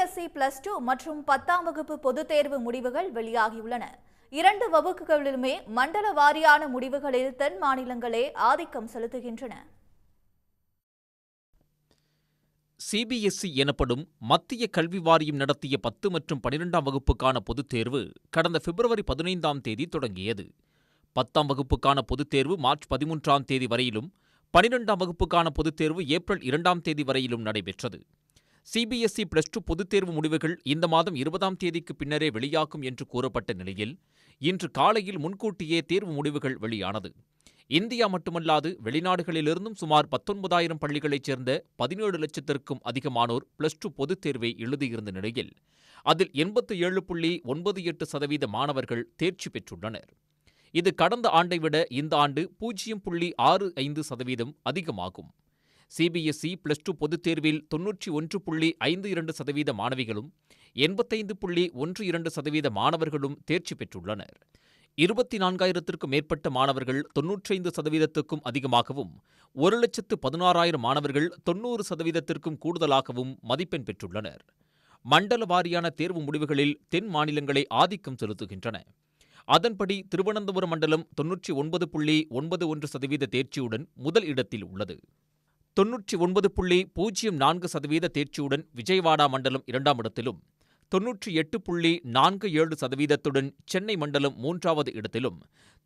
CBSE plus two மற்றும் பத்தாம் வகுப்பு பொதுத் தேர்வு முடிவுகள் வெளியாகியுள்ளன. இரண்டு வகுப்புகளிலுமே மண்டல வாரியான முடிவுகளில் தென் மாநிலங்களே ஆதிக்கம் செலுத்துகின்றன. சிபிஎஸ்இ எனப்படும் மத்திய கல்வி வாரியம் நடத்திய பத்து மற்றும் பனிரெண்டாம் வகுப்புக்கான பொதுத் தேர்வு கடந்த பிப்ரவரி பதினைந்தாம் தேதி தொடங்கியது. பத்தாம் வகுப்புக்கான பொதுத் தேர்வு மார்ச் பதிமூன்றாம் தேதி வரையிலும் பனிரெண்டாம் வகுப்புக்கான பொதுத் தேர்வு ஏப்ரல் இரண்டாம் தேதி வரையிலும் நடைபெற்றது. சிபிஎஸ்இ பிளஸ் டூ பொதுத் தேர்வு முடிவுகள் இந்த மாதம் இருபதாம் தேதிக்கு பின்னரே வெளியாகும் என்று கூறப்பட்ட நிலையில் இன்று காலையில் முன்கூட்டியே தேர்வு முடிவுகள் வெளியானது. இந்தியா மட்டுமல்லாது வெளிநாடுகளிலிருந்தும் சுமார் பத்தொன்பதாயிரம் பள்ளிகளைச் சேர்ந்த பதினேழு லட்சத்திற்கும் அதிகமானோர் பிளஸ் டூ பொதுத் தேர்வை எழுதியிருந்த நிலையில் அதில் எண்பத்து ஏழு புள்ளி ஒன்பது எட்டு சதவீத மாணவர்கள் தேர்ச்சி பெற்றுள்ளனர். இது கடந்த ஆண்டை விட இந்த ஆண்டு பூஜ்ஜியம் புள்ளி ஆறு ஐந்து சதவீதம் அதிகமாகும். சிபிஎஸ்இ பிளஸ் டூ பொதுத் தேர்வில் தொன்னூற்றி ஒன்று புள்ளி ஐந்து இரண்டு சதவீத மாணவிகளும் எண்பத்தைந்து புள்ளி ஒன்று இரண்டு சதவீத மாணவர்களும் தேர்ச்சி பெற்றுள்ளனர். இருபத்தி நான்காயிரத்திற்கும் மேற்பட்ட மாணவர்கள் தொன்னூற்றைந்து சதவீதத்துக்கும் அதிகமாகவும் ஒரு லட்சத்து பதினாறாயிரம் மாணவர்கள் தொன்னூறு சதவீதத்திற்கும் கூடுதலாகவும் மதிப்பெண் பெற்றுள்ளனர். மண்டல வாரியான தேர்வு முடிவுகளில் தென் மாநிலங்களை ஆதிக்கம் செலுத்துகின்றன. அதன்படி திருவனந்தபுரம் மண்டலம் தொன்னூற்றி ஒன்பது புள்ளி ஒன்பது ஒன்று சதவீத தேர்ச்சியுடன் முதல் இடத்தில் உள்ளது. தொன்னூற்றி ஒன்பது புள்ளி பூஜ்ஜியம் நான்கு சதவீத தேர்ச்சியுடன் விஜயவாடா மண்டலம் இரண்டாம் இடத்திலும் தொன்னூற்றி எட்டு புள்ளி நான்கு ஏழு சதவீதத்துடன் சென்னை மண்டலம் மூன்றாவது இடத்திலும்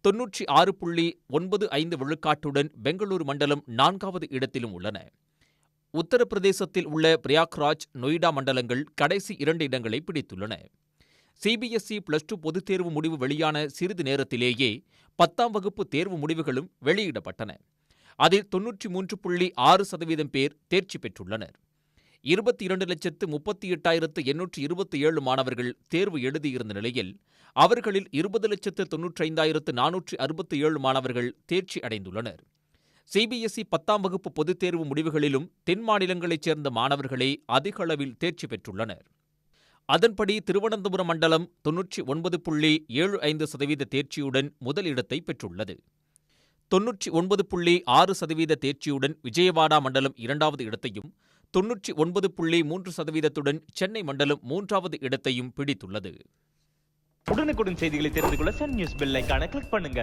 தொன்னூற்றி ஆறு புள்ளி ஒன்பது ஐந்து விழுக்காட்டுடன் பெங்களூரு மண்டலம் நான்காவது இடத்திலும் உள்ளன. உத்தரப்பிரதேசத்தில் உள்ள பிரயாக்ராஜ் நொய்டா மண்டலங்கள் கடைசி இரண்டு இடங்களை பிடித்துள்ளன. சிபிஎஸ்இ பிளஸ் டூ பொதுத் தேர்வு முடிவு வெளியான சிறிது நேரத்திலேயே பத்தாம் வகுப்பு தேர்வு முடிவுகளும் வெளியிடப்பட்டன. அதில் தொன்னூற்றி மூன்று புள்ளி ஆறு சதவீதம் பேர் தேர்ச்சி பெற்றுள்ளனர். இருபத்தி இரண்டு லட்சத்து முப்பத்தி எட்டாயிரத்து எண்ணூற்று இருபத்தி ஏழு மாணவர்கள் தேர்வு எழுதியிருந்த நிலையில் அவர்களில் இருபது லட்சத்து தொன்னூற்றைந்தாயிரத்து நானூற்று அறுபத்தி ஏழு மாணவர்கள் தேர்ச்சி அடைந்துள்ளனர். சிபிஎஸ்இ பத்தாம் வகுப்பு பொதுத் தேர்வு முடிவுகளிலும் தென் மாநிலங்களைச் சேர்ந்த மாணவர்களே அதிக அளவில் தேர்ச்சி பெற்றுள்ளனர். அதன்படி திருவனந்தபுரம் மண்டலம் தொன்னூற்றி ஒன்பது புள்ளி ஏழு ஐந்து சதவீத தேர்ச்சியுடன் முதலிடத்தை பெற்றுள்ளது. தொன்னூற்றி ஒன்பது புள்ளி ஆறு சதவீத தேர்ச்சியுடன் விஜயவாடா மண்டலம் இரண்டாவது இடத்தையும் தொன்னூற்றி ஒன்பது புள்ளி மூன்று சதவீதத்துடன் சென்னை மண்டலம் மூன்றாவது இடத்தையும் பிடித்துள்ளது. உடனுக்குடன் செய்திகளை தெரிந்து கொள்ள சன் நியூஸ் பெல் ஐகானை கிளிக் பண்ணுங்க.